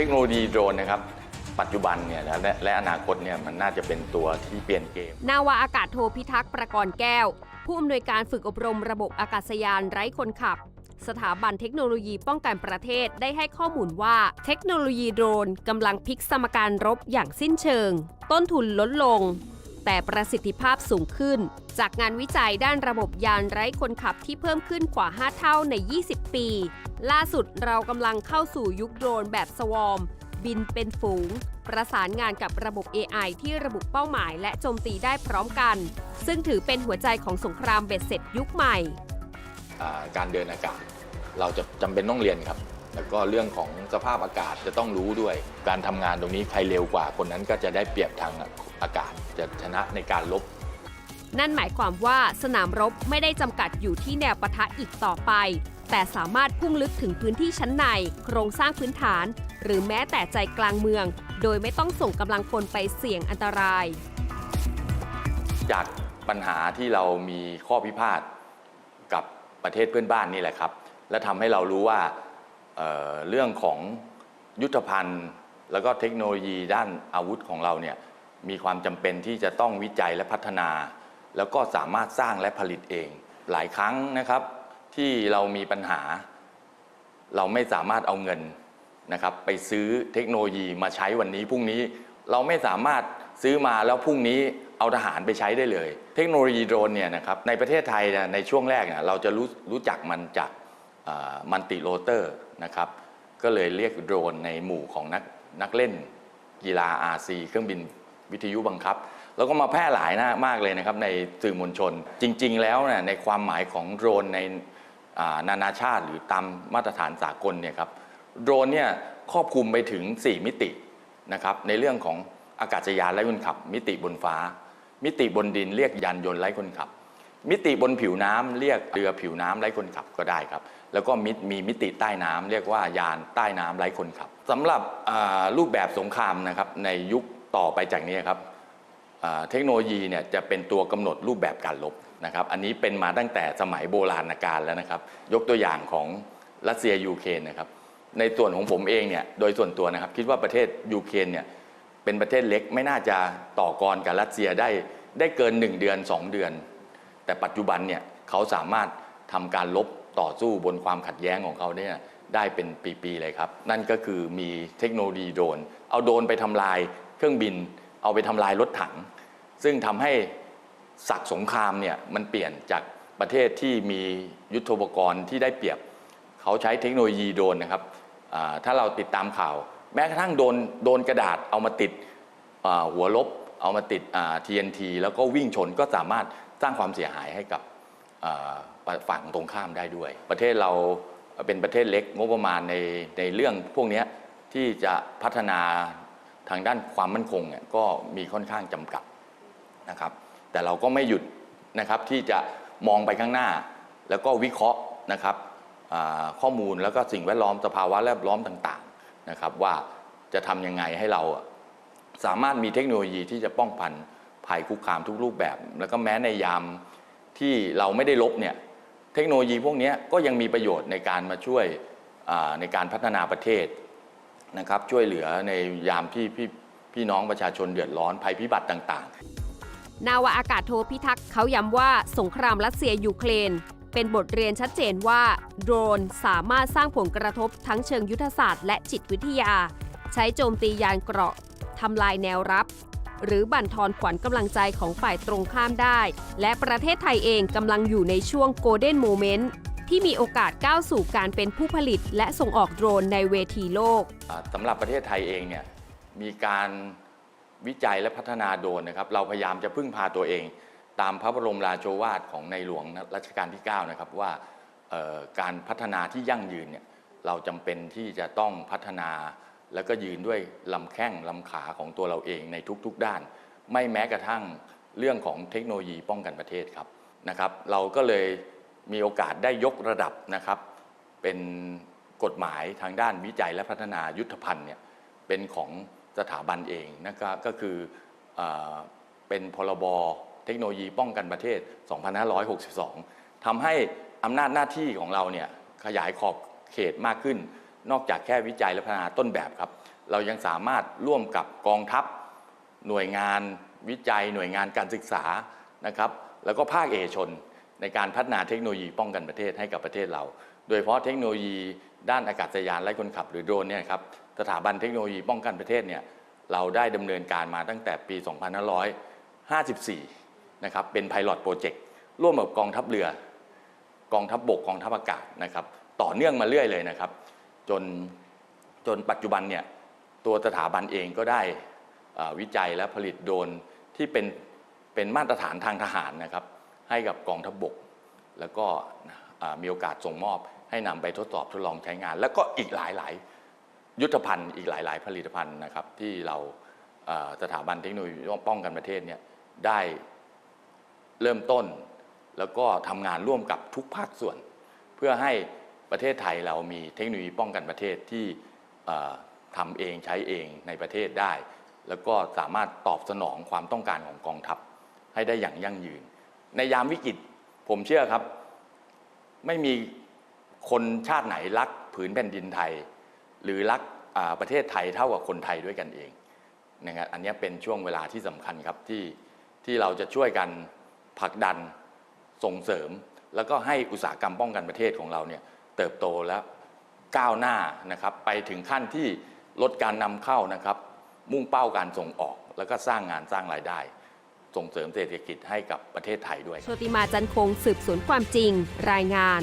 เทคโนโลยีโดรนนะครับปัจจุบันเนี่ยและและและอนาคตเนี่ยมันน่าจะเป็นตัวที่เปลี่ยนเกม นาวาอากาศโทพิทักษ์ประกรณ์แก้ว ผู้อำนวยการฝึกอบรมระบบอากาศยานไร้คนขับ สถาบันเทคโนโลยีป้องกันประเทศได้ให้ข้อมูลว่า เทคโนโลยีโดรนกำลังพลิกสมการรบอย่างสิ้นเชิง ต้นทุนลดลง แต่ประสิทธิภาพสูงขึ้น จากงานวิจัยด้านระบบยานไร้คนขับที่เพิ่มขึ้นกว่า 5 เท่าใน 20 ปี ล่าสุดเรากำลังเข้าสู่ยุคโดรนแบบสวอมบินเป็นฝูง ประสานงานกับระบบ AI ที่ระบุเป้าหมายและโจมตีได้พร้อมกัน ซึ่งถือเป็นหัวใจของสงครามเบ็ดเสร็จยุคใหม่ อ่าการเดินอากาศ เราจะจำเป็นต้องเรียนครับ แล้วก็เรื่องของสภาพอากาศจะต้องรู้ด้วย การทำงานตรงนี้ใครเร็วกว่าคนนั้นก็จะได้เปรียบทางอากาศจะชนะในการลบ นั่นหมายความว่าสนามรบไม่ได้จำกัดอยู่ที่แนวปะทะอีกต่อไป แต่สามารถพุ่งลึกถึงพื้นที่ชั้นใน โครงสร้างพื้นฐาน หรือแม้แต่ใจกลางเมือง โดยไม่ต้องส่งกำลังพลไปเสี่ยงอันตราย จากปัญหาที่เรามีข้อพิพาทกับประเทศเพื่อนบ้านนี่แหละครับ และทำให้เรารู้ว่า เเรื่องของยุทธภัณฑ์ แล้วก็เทคโนโลยีด้านอาวุธของเราเนี่ยมีความจำเป็นที่จะต้องวิจัยและพัฒนา แล้วก็สามารถสร้างและผลิตเอง หลายครั้งนะครับที่เรามีปัญหา เราไม่สามารถเอาเงินนะครับไปซื้อเทคโนโลยีมาใช้วันนี้พรุ่งนี้เราไม่สามารถซื้อมาแล้วพรุ่งนี้เอาทหารไปใช้ได้เลย เทคโนโลยีโดรนเนี่ยนะครับในประเทศไทยเนี่ยในช่วงแรกเนี่ยเราจะรู้รู้จักมันจาก มันติโรเตอร์นะครับก็เลยเรียกโดรนในหมู่ของนักนักเล่นกีฬา RC เครื่องบินวิทยุบังคับ แล้วก็มาแพร่หลายนะมากเลยนะครับในสื่อมวลชน จริง ๆ แล้วเนี่ยในความหมายของโดรนในนานาชาติหรือตามมาตรฐานสากลเนี่ยครับโดรนเนี่ยครอบคลุมไปถึง 4 มิตินะครับในเรื่องของอากาศยานไร้คนขับ มิติบนฟ้า มิติบนดินเรียกยานยนต์ไร้คนขับ มิติบนผิวน้ำเรียกเรือผิวน้ำไร้คนขับก็ได้ครับ แล้วก็มิมีมิติใต้น้ำเรียกว่ายานใต้น้ำไร้คนขับสำหรับรูปแบบสงครามนะครับในยุคต่อไปจากนี้ครับเทคโนโลยีเนี่ยจะเป็นตัวกำหนดรูปแบบการลบนะครับ อันนี้เป็นมาตั้งแต่สมัยโบราณกาลแล้วนะครับ ยกตัวอย่างของรัสเซียยูเครนนะครับ ในส่วนของผมเองเนี่ยโดยส่วนตัวนะครับ คิดว่าประเทศยูเครนเนี่ยเป็นประเทศเล็กไม่น่าจะต่อกรกับรัสเซียได้ได้เกิน 1 เดือน 2 เดือน แต่ปัจจุบันเนี่ยเขาสามารถทำการลบต่อสู้บนความขัดแย้งของเขาเนี่ยได้เป็นปีๆเลยครับ นั่นก็คือมีเทคโนโลยีโดรนเอาโดรนไปทำลายเครื่องบิน เอาไปทำลายรถถัง ซึ่งทำให้ศักดิ์สงครามเนี่ยมันเปลี่ยนจากประเทศที่มียุทโธปกรณ์ที่ได้เปรียบ เขาใช้เทคโนโลยีโดรนนะครับถ้าเราติดตามข่าว แม้กระทั่งโดนโดนกระดาษเอามาติดหัวลบ เอามาติด TNT แล้วก็วิ่งชนก็สามารถสร้างความเสียหายให้กับฝั่งตรงข้ามได้ด้วย ประเทศเราเป็นประเทศเล็กงบประมาณในในเรื่องพวกนี้ที่จะพัฒนาทางด้านความมั่นคงเนี่ยก็มีค่อนข้างจำกัดนะครับ แต่เราก็ไม่หยุดนะครับที่จะมองไปข้างหน้า แล้วก็วิเคราะห์นะครับข้อมูลแล้วก็สิ่งแวดล้อมสภาวะแวดล้อมต่างๆนะครับ ว่าจะทำยังไงให้เรา สามารถมีเทคโนโลยีที่จะป้องกันภัยคุกคามทุกรูปแบบ แล้วก็แม้ในยามที่เราไม่ได้ลบเนี่ยเทคโนโลยีพวกนี้ก็ยังมีประโยชน์ในการมาช่วยในการพัฒนาประเทศนะครับช่วยเหลือในยามที่พี่พี่น้องประชาชนเดือดร้อนภัยพิบัติต่างๆ นาวาอากาศโทพิทักษ์เขาย้ำว่าสงครามรัสเซียยูเครนเป็นบทเรียนชัดเจนว่า โดรนสามารถสร้างผลกระทบทั้งเชิงยุทธศาสตร์และจิตวิทยา ใช้โจมตียานเกราะ ทำลายแนวรับ หรือบั่นทอนขวัญกำลังใจของฝ่ายตรงข้ามได้ และประเทศไทยเองกำลังอยู่ในช่วงโกลเด้นโมเมนต์ที่มีโอกาสก้าวสู่การเป็นผู้ผลิต และส่งออกโดรนในเวทีโลกสำหรับประเทศไทยเองเนี่ยมีการวิจัยและพัฒนาโดรนนะครับ เราพยายามจะพึ่งพาตัวเอง ตามพระบรมราโชวาทของในหลวงรัชกาลที่ 9 นะครับว่าการพัฒนาที่ยั่งยืนเนี่ยเราจำเป็นที่จะต้องพัฒนา แล้วก็ยืนด้วยลำแข้งลำขาของตัวเราเองในทุกๆด้าน ไม่แม้กระทั่งเรื่องของเทคโนโลยีป้องกันประเทศครับนะครับ เราก็เลยมีโอกาสได้ยกระดับนะครับ เป็นกฎหมายทางด้านวิจัยและพัฒนายุทธภัณฑ์เนี่ยเป็นของสถาบันเองนะครับก็คือเออเป็นพรบเทคโนโลยีป้องกันประเทศ 2562ทำให้อำนาจหน้าที่ของเราเนี่ยขยายขอบเขตมากขึ้น นอกจากแค่วิจัยและพัฒนาต้นแบบครับ เรายังสามารถร่วมกับกองทัพ หน่วยงานวิจัย หน่วยงานการศึกษานะครับแล้วก็ภาคเอกชนในการพัฒนาเทคโนโลยีป้องกันประเทศให้กับประเทศเรา โดยเฉพาะเทคโนโลยีด้านอากาศยานไร้คนขับหรือโดรนเนี่ยครับสถาบันเทคโนโลยีป้องกันประเทศเนี่ยเราได้ดำเนินการมาตั้งแต่ปี 2554 นะครับเป็น Pilot Project ร่วมกับกองทัพเรือกองทัพบบกกองทัพอากาศนะครับต่อเนื่องมาเรื่อยเลยนะครับ จนจนปัจจุบันเนี่ยตัวสถาบันเองก็ได้วิจัยและผลิตโดรนที่เป็นเป็นมาตรฐานทางทหารนะครับ ให้กับกองทัพบบก แล้วก็มีโอกาสส่งมอบ ให้นำไปทดสอบทดลองใช้งาน แล้วก็อีกหลายหลายๆยุทธภัณฑ์อีกหลายหลาย ๆ ผลิตภัณฑ์นะครับ ที่เราสถาบันเทคโนโลยีป้องกันประเทศเนี่ยได้เริ่มต้น แล้วก็ทำงานร่วมกับทุกภาคส่วน เพื่อให้ ประเทศไทยเรามีเทคโนโลยีป้องกันประเทศที่ทำเองใช้เองในประเทศได้ แล้วก็สามารถตอบสนองความต้องการของกองทัพให้ได้อย่างยั่งยืน ในยามวิกฤตผมเชื่อครับ ไม่มีคนชาติไหนรักผืนแผ่นดินไทย หรือรักประเทศไทยเท่ากับคนไทยด้วยกันเองนะครับอันนี้เป็นช่วงเวลาที่สำคัญครับที่ที่เราจะช่วยกันผลักดันส่งเสริม แล้วก็ให้อุตสาหกรรมป้องกันประเทศของเราเนี่ย เติบโตและก้าวหน้านะครับไปถึงขั้นที่ลดการนำเข้านะครับ มุ่งเป้าการส่งออก แล้วก็สร้างงานสร้างรายได้ ส่งเสริมเศรษฐกิจให้กับประเทศไทยด้วยโชติมาจันคงสืบสวนความจริง รายงาน